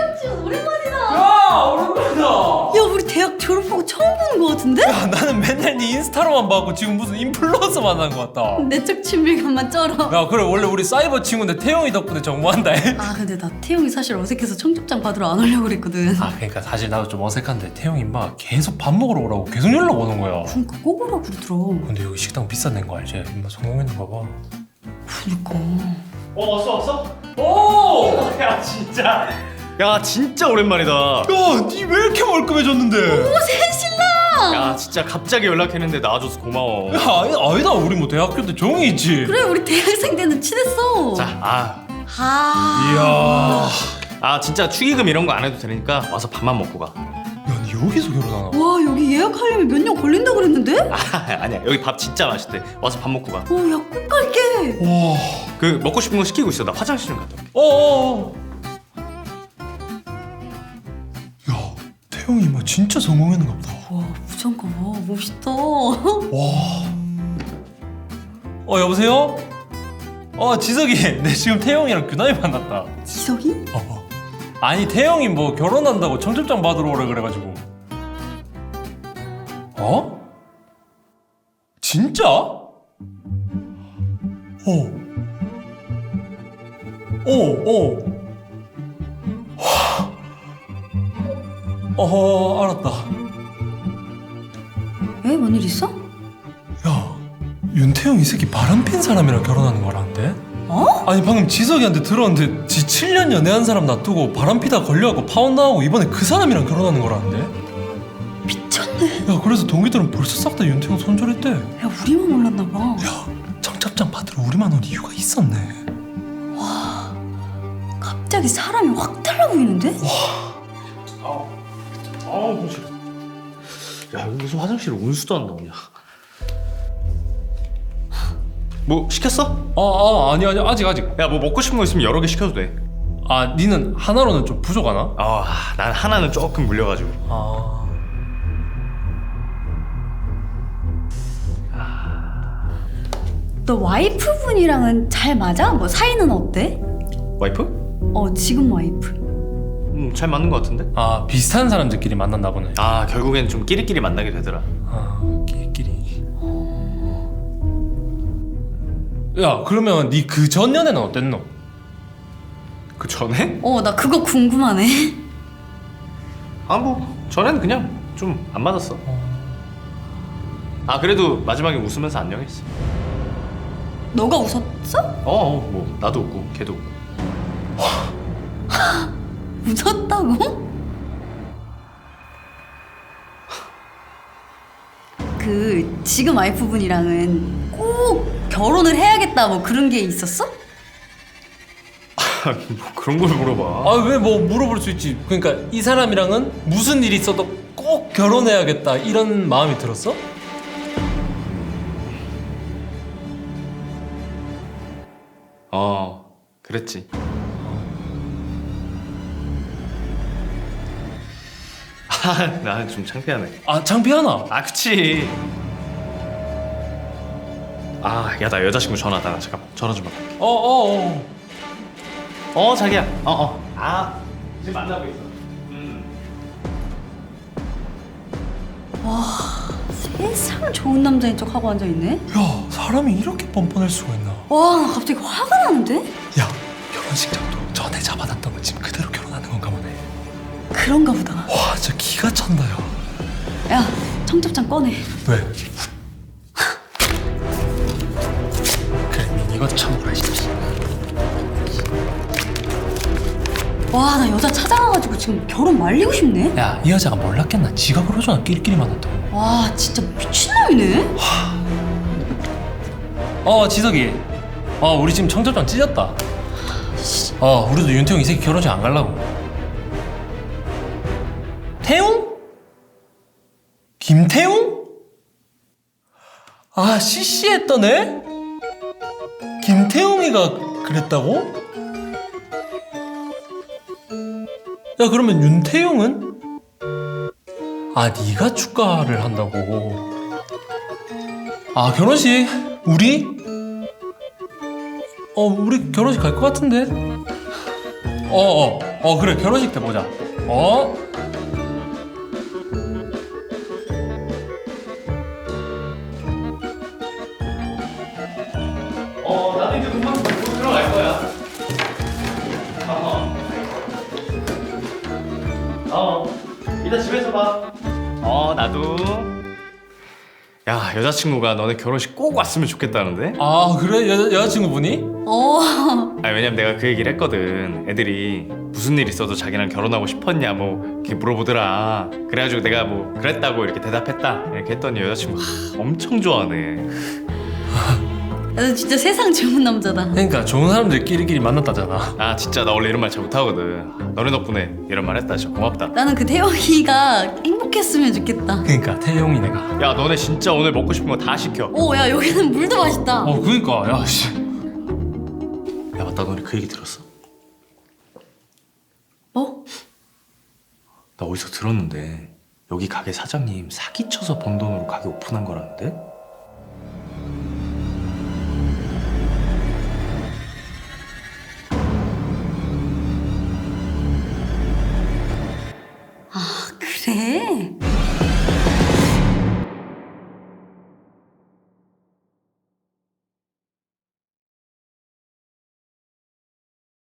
이경준 오랜만이다. 야 오랜만이다 야 우리 대학 졸업하고 처음 보는 거 같은데? 야 나는 맨날 네 인스타로만 봐고 지금 무슨 인플루언서 만난 것 같다 내적 친밀감만 쩔어. 야 그래 원래 우리 사이버 친구인데 태용이 덕분에 정모한다 아 근데 나 태용이 사실 어색해서 청첩장 받으러 안 오려고 그랬거든. 아 그러니까 사실 나도 좀 어색한데 태용이 막 계속 밥 먹으러 오라고 계속 연락 오는 거야 그러니까 꼭 오라고 그러더라. 근데 여기 식당 비싼 데인 거 알지? 인마 성공했는가 봐 그니까. 어 왔어 왔어? 오! 야 진짜 야 진짜 오랜만이다. 야니 왜 이렇게 멀끔해졌는데? 신랑. 야 진짜 갑자기 연락했는데 나와줘서 고마워. 야 아니, 아니다 우리 뭐 대학교 때 정이 있지. 그래 우리 대학생 때는 친했어. 자아. 아. 이야. 아 진짜 축의금 이런 거 안 해도 되니까 와서 밥만 먹고 가. 야니 여기서 결혼하나? 와 여기 예약하려면 몇 년 걸린다 그랬는데? 아, 아니야. 여기 밥 진짜 맛있대. 와서 밥 먹고 어야 꼭 갈게. 와. 가그 먹고 싶은 거 시키고 있어. 나 화장실 좀 갔다 올게. 어어어 진짜 성공했는가 보다 와 부장가 봐 멋있다. 와. 어 여보세요? 어 지석이 내 지금 태용이랑 규남이 만났다 지석이? 어. 아니 태영이 뭐 결혼한다고 청첩장 받으러 오래 그래가지고 어? 진짜? 어. 어, 어. 와. 어허, 알았다. 왜? 뭔일 있어? 야, 윤태영 이 새끼 바람핀 사람이랑 결혼하는 거라는데? 어? 아니 방금 지석이한테 들었는데 지 7년 연애한 사람 놔두고 바람피다 걸려갖고 파혼 나오고 이번에 그 사람이랑 결혼하는 거라는데? 미쳤네. 야 그래서 동기들은 벌써 싹 다 윤태영 손절했대 야 우리만 몰랐나 봐. 야 청첩장 받으러 우리만 온 이유가 있었네 갑자기 사람이 확 달라 보이는데? 아우 무슨 야 여기 무슨 화장실에 온수도 안 나오냐 뭐 시켰어? 아, 아 아니 아니 아직 아직 야 뭐 먹고 싶은 거 있으면 여러 개 시켜도 돼아 니는 하나로는 좀 부족하나? 아, 난 하나는 조금 물려가지고. 아 너 와이프분이랑은 잘 맞아? 뭐 사이는 어때? 와이프? 어 지금 와이프. 음, 잘 맞는 것 같은데? 아 비슷한 사람들끼리 만났나 보네 아, 결국엔 좀 끼리끼리 만나게 되더라. 아 끼리끼리 야 그러면 니 그 전 연애는 어땠노? 그 전에? 어 나 그거 궁금하네. 아, 뭐, 전에는 그냥 좀 안 맞았어. 아, 그래도 마지막에 웃으면서 안녕했어. 너가 웃었어? 어, 어, 뭐, 나도 웃고, 걔도 웃고. 웃었다고? 그 지금 와이프분이랑은 꼭 결혼을 해야겠다 뭐 그런 게 있었어? 뭐 그런 걸 물어봐. 아 왜 뭐 물어볼 수 있지 그러니까 이 사람이랑은 무슨 일이 있어도 꼭 결혼해야겠다 이런 마음이 들었어? 어, 그랬지. 아, 나는 좀 창피하네. 아 창피하나? 아, 그치. 아, 야, 나 여자친구 전화다. 잠깐 만, 전화 좀 받아. 어어어 어, 어. 어, 자기야. 어, 어. 아, 지금 만나고 있어. 음. 세상 좋은 남자인 척 하고 앉아 있네. 야 사람이 이렇게 뻔뻔할 수가 있나 와, 나 갑자기 화가 나는데? 야 결혼식장도 전에 잡아놨던 그런가 보다. 와 진짜 기가 찬다 야 야, 청첩장 꺼내. 왜? 그래 니 이거 참고라 이 와, 나 여자 찾아가가지고 지금 결혼 말리고 싶네. 야 이 여자가 몰랐겠나 지가 그러잖아 끼리끼리 만났다고 와, 진짜 미친놈이네. 어 지석이 어 우리 지금 청첩장 찢었다 어 우리도 윤태용 이 새끼 결혼식 안 가려고 태용? 김태용? 아 CC했던 애? 김태용이가 그랬다고? 야 그러면 윤태용은? 아 네가 축가를 한다고 아 결혼식 우리? 어 우리 결혼식 갈 것 같은데 어 어 어 그래 결혼식 때 보자 어? 어 나도 이제 금방 들어갈 거야. 어 이따 집에서 봐 어 나도. 야 여자친구가 너네 결혼식 꼭 왔으면 좋겠다는데? 아 그래? 여, 여자친구분이? 어. 아니 왜냐면 내가 그 얘기를 했거든. 애들이 무슨 일 있어도 자기랑 결혼하고 싶었냐 뭐 이렇게 물어보더라. 그래가지고 내가 뭐 그랬다고 이렇게 대답했다. 이렇게 했더니 여자친구 하, 엄청 좋아하네 너 진짜 세상 좋은 남자다. 그러니까 좋은 사람들끼리끼리 만났다잖아. 아 진짜 나 원래 이런 말 잘 못하거든. 너네 덕분에 이런 말 했다 진짜 고맙다. 나는 그 태영이가 행복했으면 좋겠다. 그러니까 태용이 내가. 야 너네 진짜 오늘 먹고 싶은 거 다 시켜. 오 야 여기는 물도 맛있다. 어 그니까. 야 씨. 야 맞다. 너네 그 얘기 들었어? 뭐? 나 어디서 들었는데 여기 가게 사장님 사기쳐서 번 돈으로 가게 오픈한 거라는데? 그래?